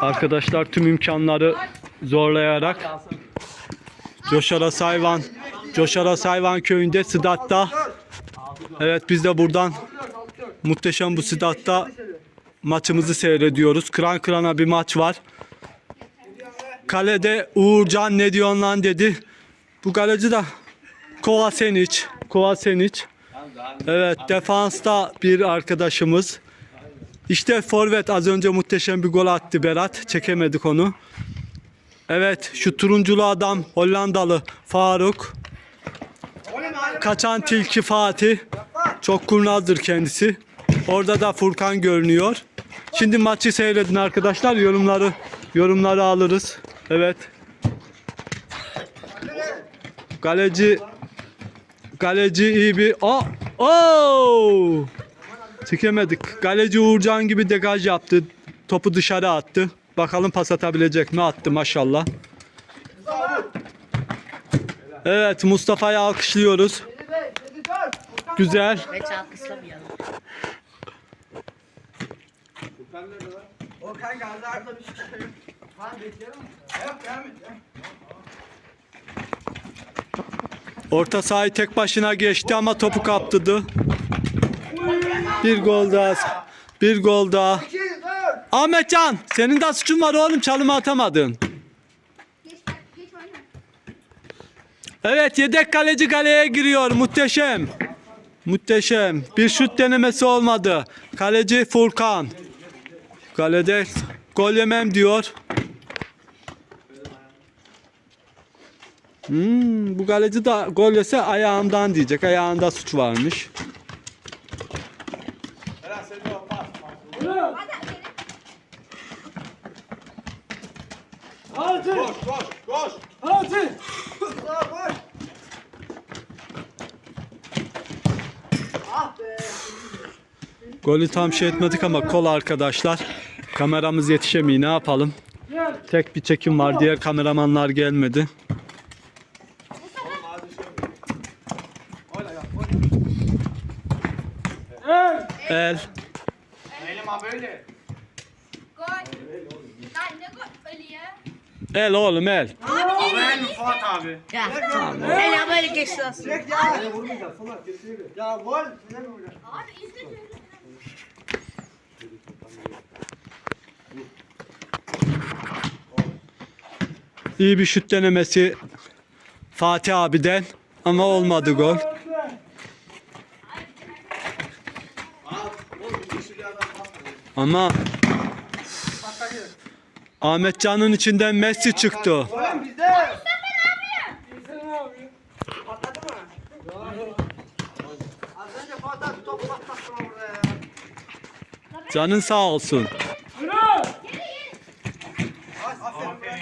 Arkadaşlar tüm imkanları zorlayarak Coşara Sayvan Coşara Sayvan köyünde Sıdat'ta Evet biz de buradan muhteşem bu Sıdat'ta maçımızı seyrediyoruz. Kıran kırana bir maç var. Kalede Uğurcan ne diyorsun lan dedi. Bu kaleci de Kovasenic. Kovasenic. Evet defansta bir arkadaşımız. İşte forvet az önce muhteşem bir gol attı Berat. Çekemedik onu. Evet şu turunculu adam Hollandalı Faruk. Kaçan tilki Fatih. Çok kurnazdır kendisi. Orada da Furkan görünüyor. Şimdi maçı seyredin arkadaşlar. Yorumları yorumları alırız. Evet. Kaleci Kaleci iyi bir... Aa! Oo! Çekemedik. Kaleci Uğurcan gibi degaj yaptı. Topu dışarı attı. Bakalım pas atabilecek mi? Attı maşallah. Evet Mustafa'yı alkışlıyoruz. Güzel. Alkışlamayalım. Okan bir şey çıkıyor. Ha bekliyorum. Yok devam et. Orta sahayı tek başına geçti ama topu kaptırdı. Bir gol daha. Bir gol daha. 2 4 Ahmetcan senin de suçun var oğlum çalımı atamadın. Evet yedek kaleci kaleye giriyor. Muhteşem. Muhteşem. Bir şut denemesi olmadı. Kaleci Furkan. Kalede gol yemem diyor. Hmm, bu kaleci de gol yese ayağından diyecek. Ayağında suç varmış. Be. Golü tam şey etmedik ama kol arkadaşlar. Kameramız yetişemiyor ne yapalım. Tek bir çekim var. Diğer kameramanlar gelmedi. El. Elim abi öyle. Gol. Lan ne gol öyle ya? El oğlum el. Ben Fuat abi. Ya tamam. Ela böyle geçti aslında. Çek ya. Ya gol. Size mi vuracak? Abi izle. İyi bir şut denemesi Fatih abiden ama olmadı gol. Ama Ahmet Can'ın içinden Messi çıktı. Canın sağ olsun. Aferin be.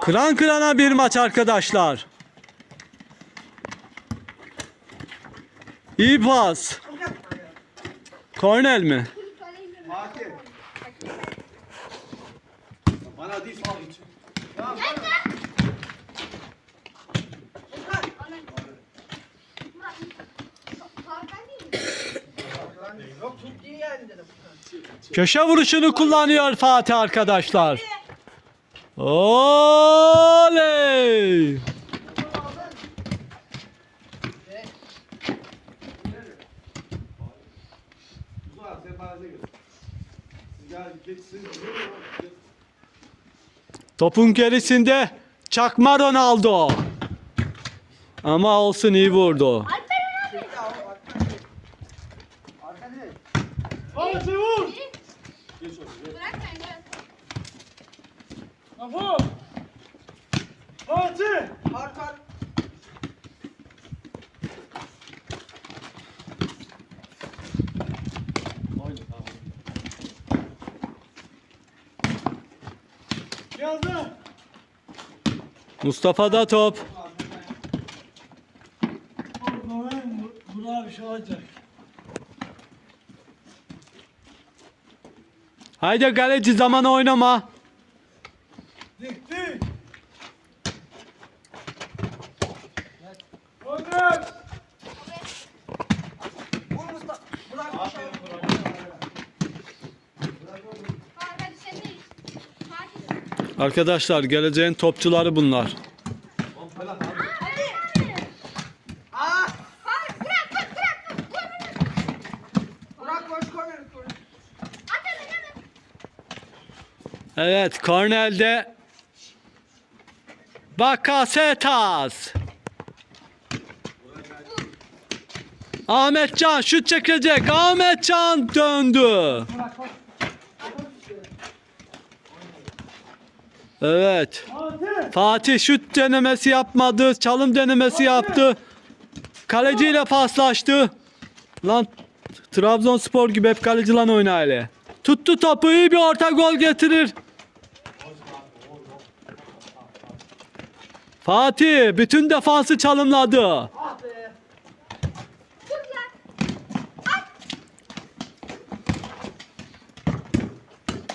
Kıran kırana bir maç arkadaşlar. İyi pas. Kornel mi? Köşe vuruşunu kullanıyor Fatih arkadaşlar. Oley! Mustafa sen bana gel. Ya geçsin. Topun gerisinde Çakma Ronaldo. Ama olsun iyi vurdu. Abi. Arka gel. Arka. Mustafa'da top. Buna şey olacak. Haydi kaleci zaman oynama. Arkadaşlar geleceğin topçuları bunlar. Bırak bırak bırak. Evet Kornel'de Bakasetas. Ahmetcan şut çekecek. Ahmetcan döndü. Evet. Fatih şut denemesi yapmadı. Çalım denemesi yaptı. Kaleciyle paslaştı. Lan Trabzonspor gibi hep kaleci lan oynayla. Tuttu topu iyi bir orta gol getirir. Fatih bütün defansı çalımladı.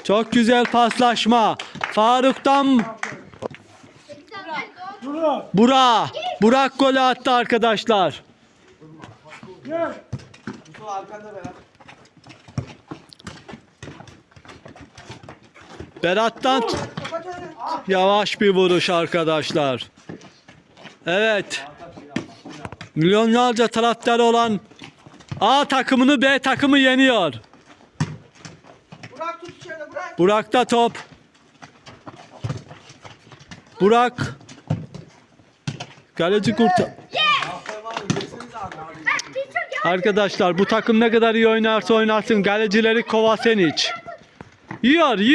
Çok güzel paslaşma. Faruk'tan. Doğru. Burak. Golü attı arkadaşlar. Berat'tan yavaş bir vuruş arkadaşlar. Evet. Milyonlarca taraftarı olan A takımını B takımı yeniyor. Burak tut içeride Burak. Burak'ta top. Burak. Kaleci kurtar. Arkadaşlar bu takım ne kadar iyi oynarsa oynarsın kalecileri Kovasevic. Yiyor yiyor.